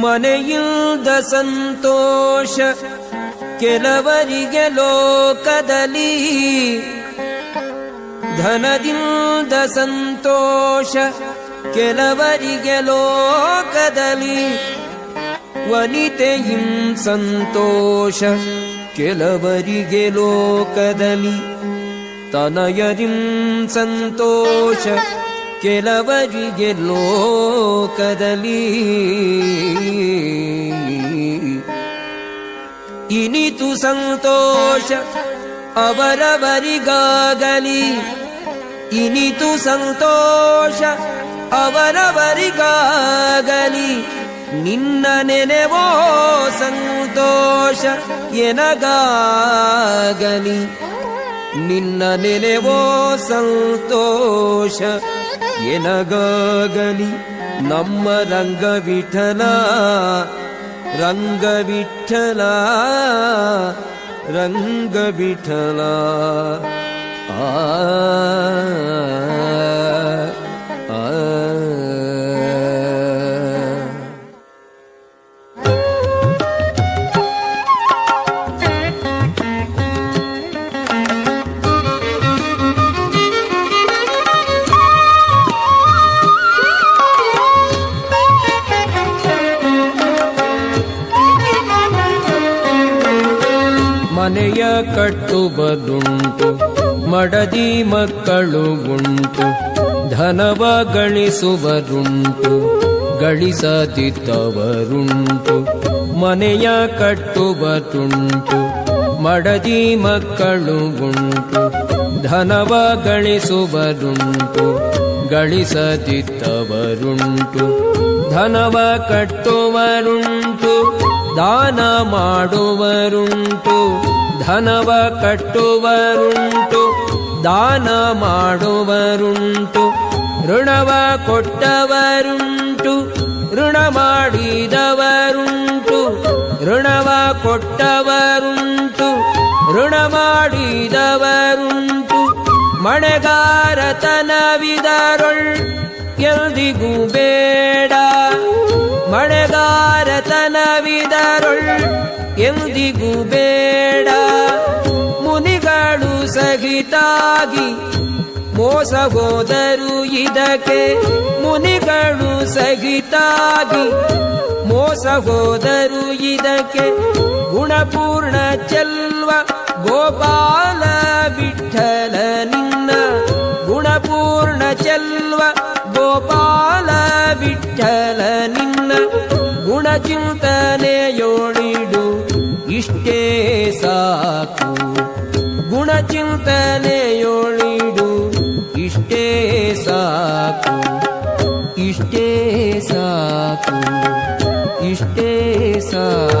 ಮನೆಯಿಲ್ದ ಸಂತೋಷ ಕೆಲವರಿಗೆ ಲೋಕದಲ್ಲಿ ಧನದಿಂದ ಸಂತೋಷ ಕೆಲವರಿಗೆ ಲೋಕದಲ್ಲಿ ವನಿತೆಯಿಂ ಸಂತೋಷ ಕೆಲವರಿಗೆ ಲೋಕದಲ್ಲಿ ತನಯರಿಂ ಸಂತೋಷ ಕೆಲವರಿಗೆ ಲೋಕದಲ್ಲಿ ಇನಿತು ಸಂತೋಷ ಅವರವರಿಗಾಗಲಿ. ಇನಿತು ಸಂತೋಷ ಅವರವರಿಗಾಗಲಿ. ನಿನ್ನ ನೆನೆವೋ ಸಂತೋಷ ಎನಗಾಗಲಿ. ನಿನ್ನ ನೆನೆವೋ ಸಂತೋಷ ಎನಗಾಗಲಿ. ನಮ್ಮ ರಂಗ ವಿಠಲ ರಂಗ ವಿಠಲ ಮನೆಯ ಕಟ್ಟುವುದುಂಟು, ಮಡದಿ ಮಕ್ಕಳು ಉಂಟು, ಧನವ ಗಳಿಸುವರುಂಟು ಗಳಿಸದಿದ್ದವರುಂಟು. ಮನೆಯ ಕಟ್ಟುವುದುಂಟು, ಮಡದಿ ಮಕ್ಕಳು ಉಂಟು, ಧನವ ಗಳಿಸುವರುಂಟು ಗಳಿಸದಿದ್ದವರುಂಟು. ಧನವ ಕಟ್ಟುವರುಂಟು. ದಾನ ಮಾಡುವರುಂಟು, ಧನವ ಕಟ್ಟುವರುಂಟು, ದಾನ ಮಾಡುವರುಂಟು, ಋಣವ ಕೊಟ್ಟವರುಂಟು, ಋಣ ಮಾಡಿದವರುಂಟು, ಋಣವ ಕೊಟ್ಟವರುಂಟು, ಋಣ ಮಾಡಿದವರುಂಟು ಮಣೆಗಾರತನವಿದರುಳ್ ಎಲ್ದಿಗೂ ಬೇಡ. ಮಳೆಗಾರತನವಿದರೊಳ್ ಎಂದಿಗೂ ಬೇಡ. ಮುನಿಗಳು ಸಹಿತಾಗಿ ಮೋಸ ಹೋದರು ಇದಕ್ಕೆ ಮುನಿಗಳು ಸಹಿತಾಗಿ ಮೋಸ ಹೋದರು ಇದಕ್ಕೆ ಗುಣಪೂರ್ಣ ಚೆಲ್ವ ಗೋಪಾಲ ವಿಠಲ ನಿನ್ನ. ಗುಣಪೂರ್ಣ ಚೆಲ್ವ ಗೋಪಾಲ ವಿಠಲ ನಿನ್ನ. ಗುಣಚಿಂತನೆಯೋಳಿಡು ಇಷ್ಟೇ ಸಾಕು. ಗುಣಚಿಂತನೆಯೋಳಿಡು ಇಷ್ಟೇ ಸಾಕು. ಇಷ್ಟೇ ಸಾಕು ಇಷ್ಟೇ ಸಾಕು.